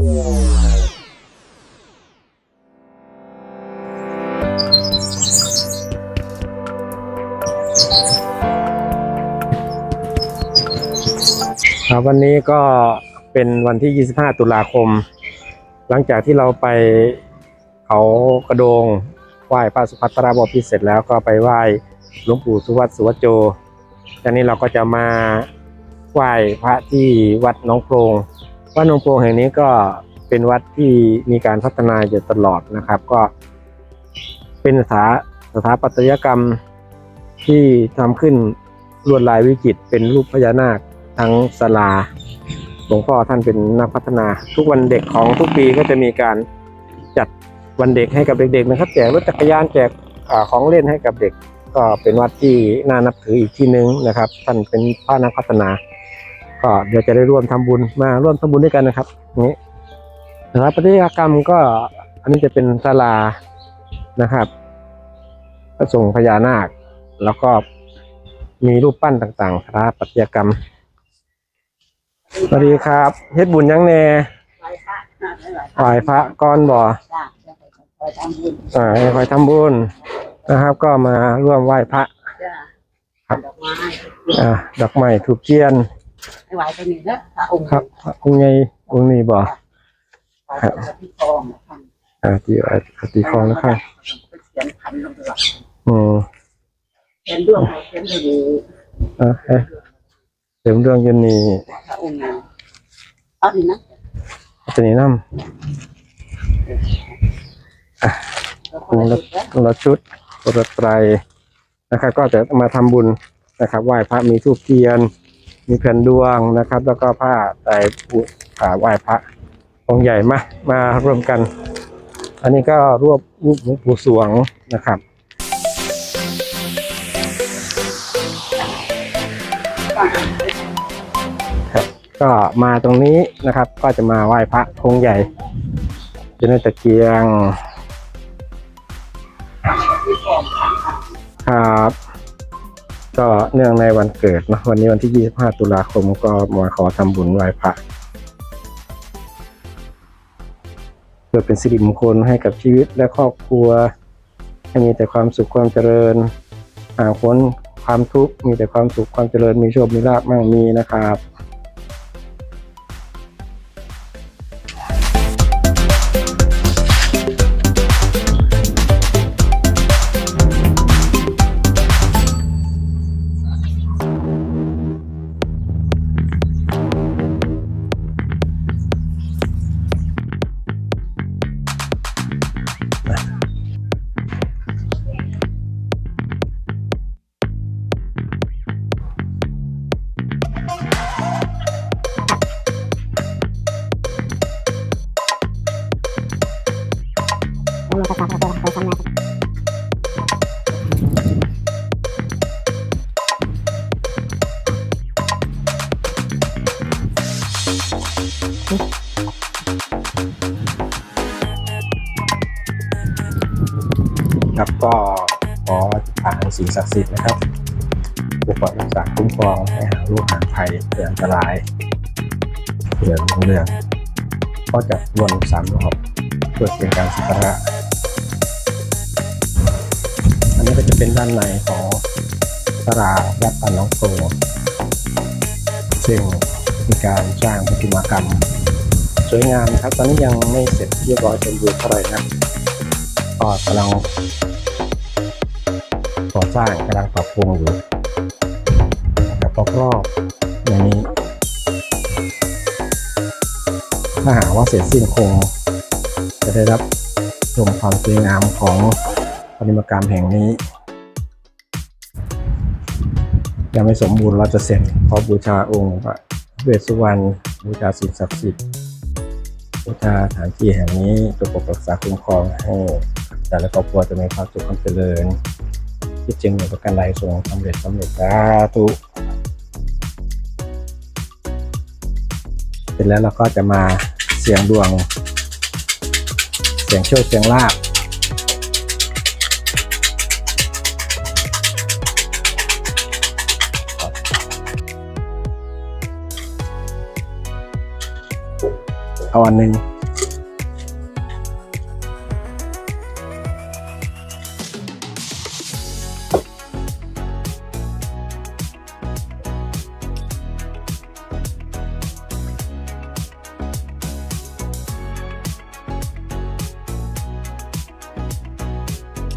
ครับวันนี้ก็เป็นวันที่ 25 ตุลาคม หลังจากที่เราไปเขากระโดงไหว้พระสุภัตราบพิเสร็จแล้วก็ไปไหว้หลวงปู่สุวัตสุวัจโจจากนี้เราก็จะมาไหว้พระที่วัดน้องโพรง วัดหนองโพรงแห่งนี้ก็เป็นวัดที่มีการพัฒนาอยู่ตลอดนะครับ ก็เป็นสถาสถาปัตยกรรมที่ทำขึ้นลวดลายวิจิตรเป็นรูปพญานาคทั้งศาลาหลวงพ่อท่านเป็นนักพัฒนา ทุกวันเด็กของทุกปีก็จะมีการจัดวันเด็กให้กับเด็กๆนะครับแจกรถจักรยานแจกของเล่นให้กับเด็ก ก็เป็นวัดที่น่านับถืออีกที่หนึ่งนะครับ ท่านเป็นพระนักพัฒนา ก็เดี๋ยวจะได้ร่วมทำบุญมาร่วมทำบุญด้วยกันนะครับอย่างนี้สถาปัตยกรรมก็อันนี้จะเป็นศาลานะครับพระสงฆ์พญานาค แล้วก็มีรูปปั้นต่างๆสถาปัตยกรรมสวัสดีครับเฮ็ดบุญยังแน่ปค่ะไม่ไหวไหว้พระก้อนบ่จ้าจะไปคอยทำบุญอ่าคอยทำบุญนะครับ ก็มาร่วมไหว้พระครับดอกไม้ดอกไม้ถูกเทียน ไม่ไหวไปนี่นะพระองค์ครับพระองค์ใหญ่องค์นี้บ่ไปกับพี่ทองท่านอ่าที่อ่าตีคองนะครับเขียนพันลงไปหลังอืมเขียนด้วยเขียนด้วยดีอ่าเอ๊ะเสริมเรื่องอยันนี่พระองค์นี้เอาดีนะจะนี้น้แล้วคนละชุดนะำคนละชุดคนละไตรนะครับก็จะมาทำบุญนะครับไหว้พระมีทูบเทียน มีแผ่นดวงนะครับ แล้วก็ผ้าไตรผูผ่าไหว้พระองค์ใหญ่มามาร่วมกัน อันนี้ก็รวบรูปหลวงปู่สวงนะครับครับ ก็มาตรงนี้นะครับ ก็จะมาไหว้พระองค์ใหญ่จะในตะเกียงครับ ก็เนื่องในวันเกิดนะวันนี้วันที่ 25 ตุลาคมก็มาขอทำบุญไหว้พระเพื่อเป็นสิริมงคลให้กับชีวิตและครอบครัว ให้มีแต่ความสุขความเจริญห่างพ้นความทุกข์มีแต่ความสุขความเจริญมีโชคมีลาภมั่งมีนะครับ ครับ ก็ขอผ่านสิ่งศักดิ์สิทธิ์นะครับปกปักรักษาคุ้มครองให้หาลูกหาภัยเกิดอันตรายเกิดเรื่องก็จะวนสามรอบเพื่อเป็นการสักการะอันนี้ก็จะเป็นด้านในของสราวัดปันน้องโพซึ่งมีการสร้างประติมากรรม สวยงามนะครับ ตอนนี้ยังไม่เสร็จเรียบร้อยสมบูรณ์เท่าไหร่นะก็กำลัง ก่อสร้างกำลังปรับปรุงอยู่นะครับรอบๆในนี้ ถ้าหากว่าเสร็จสิ้นคง จะได้รับชมความสวยงามของปฏิมากรรมแห่งนี้ ยังไม่สมบูรณ์เราจะเสร็จพราะบูชาองค์พระเวสสุวรรณบูชาสิ่งศักดิ์สิทธิ์บูชาสถานที่แห่งนี้จะปกปักรักษาคุ้มครองให้แต่ละครอบครัวจะมีความสุขความเจริญ ที่จริงในประกันใดส่งสำเร็จสำเร็จสาธุเสร็จแล้วเราก็จะมาเสียงดวง เสียงโชคเสียงลาบเอาอันหนึ่ง